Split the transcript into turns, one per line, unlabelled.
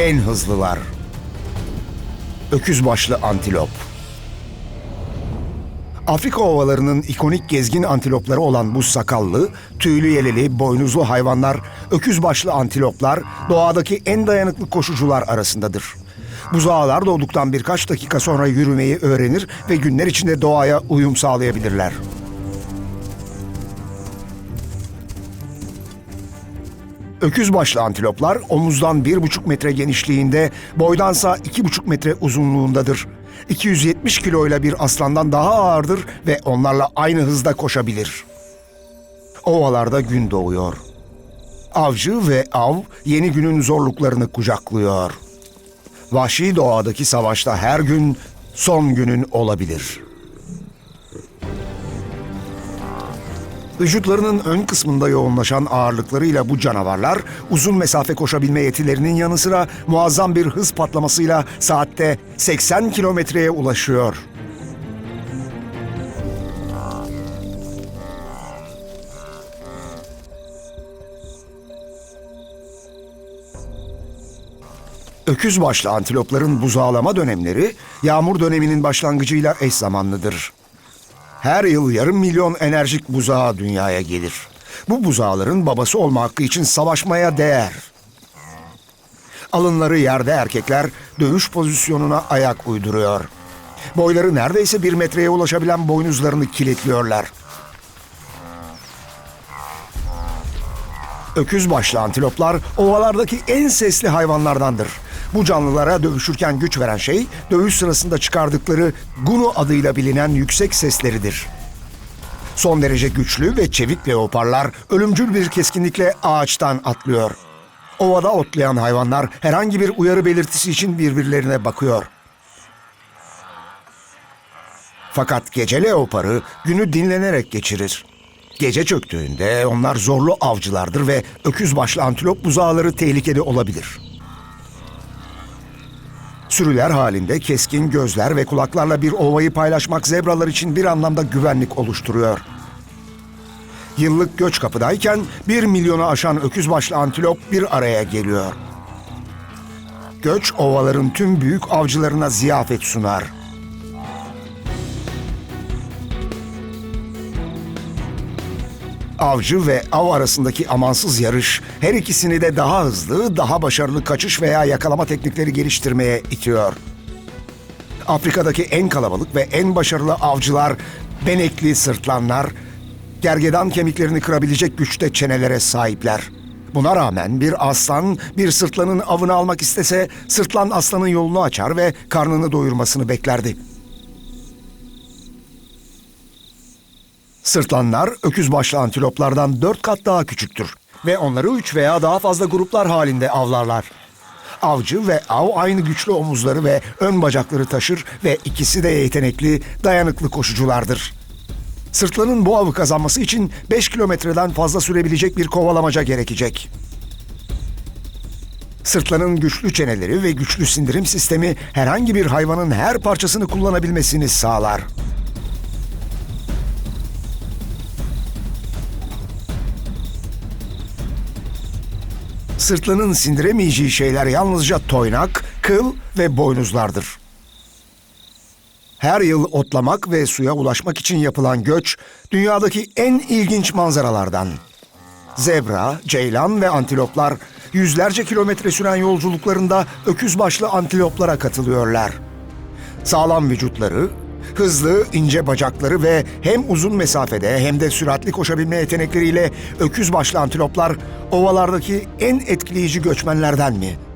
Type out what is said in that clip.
en hızlılar. Öküz başlı antilop. Afrika ovalarının ikonik gezgin antilopları olan bu sakallı, tüylü yeleli, boynuzlu hayvanlar, öküz başlı antiloplar doğadaki en dayanıklı koşucular arasındadır. Buzağılar doğduktan birkaç dakika sonra yürümeyi öğrenir ve günler içinde doğaya uyum sağlayabilirler. Öküz başlı antiloplar omuzdan 1,5 metre genişliğinde, boydansa 2,5 metre uzunluğundadır. 270 kiloyla bir aslandan daha ağırdır ve onlarla aynı hızda koşabilir. Ovalarda gün doğuyor. Avcı ve av yeni günün zorluklarını kucaklıyor. Vahşi doğadaki savaşta her gün son günün olabilir.'' Vücutlarının ön kısmında yoğunlaşan ağırlıklarıyla bu canavarlar uzun mesafe koşabilme yetilerinin yanı sıra muazzam bir hız patlamasıyla saatte 80 kilometreye ulaşıyor. Öküz başlı antilopların buzağlama dönemleri yağmur döneminin başlangıcıyla eş zamanlıdır. Her yıl yarım milyon enerjik buzağı dünyaya gelir. Bu buzağların babası olma hakkı için savaşmaya değer. Alınları yerde erkekler dövüş pozisyonuna ayak uyduruyor. Boyları neredeyse bir metreye ulaşabilen boynuzlarını kilitliyorlar. Öküz başlı antiloplar ovalardaki en sesli hayvanlardandır. Bu canlılara dövüşürken güç veren şey dövüş sırasında çıkardıkları gunu adıyla bilinen yüksek sesleridir. Son derece güçlü ve çevik leoparlar ölümcül bir keskinlikle ağaçtan atlıyor. Ovada otlayan hayvanlar herhangi bir uyarı belirtisi için birbirlerine bakıyor. Fakat gece leoparı günü dinlenerek geçirir. Gece çöktüğünde onlar zorlu avcılardır ve öküz başlı antilop buzağları tehlikede olabilir. Sürüler halinde keskin gözler ve kulaklarla bir ovayı paylaşmak zebralar için bir anlamda güvenlik oluşturuyor. Yıllık göç kapıdayken bir milyonu aşan öküz başlı antilop bir araya geliyor. Göç ovaların tüm büyük avcılarına ziyafet sunar. Avcı ve av arasındaki amansız yarış her ikisini de daha hızlı, daha başarılı kaçış veya yakalama teknikleri geliştirmeye itiyor. Afrika'daki en kalabalık ve en başarılı avcılar benekli sırtlanlar, gergedan kemiklerini kırabilecek güçte çenelere sahipler. Buna rağmen bir aslan bir sırtlanın avını almak istese sırtlan aslanın yolunu açar ve karnını doyurmasını beklerdi. Sırtlanlar öküz başlı antiloplardan dört kat daha küçüktür ve onları üç veya daha fazla gruplar halinde avlarlar. Avcı ve av aynı güçlü omuzları ve ön bacakları taşır ve ikisi de yetenekli, dayanıklı koşuculardır. Sırtlanın bu avı kazanması için 5 kilometreden fazla sürebilecek bir kovalamaca gerekecek. Sırtlanın güçlü çeneleri ve güçlü sindirim sistemi herhangi bir hayvanın her parçasını kullanabilmesini sağlar. Sırtlanın sindiremeyeceği şeyler yalnızca toynak, kıl ve boynuzlardır. Her yıl otlamak ve suya ulaşmak için yapılan göç dünyadaki en ilginç manzaralardan. Zebra, ceylan ve antiloplar yüzlerce kilometre süren yolculuklarında öküz başlı antiloplara katılıyorlar. Sağlam vücutları, hızlı, ince bacakları ve hem uzun mesafede hem de süratli koşabilme yetenekleriyle öküz başlı antiloplar ovalardaki en etkileyici göçmenlerden mi?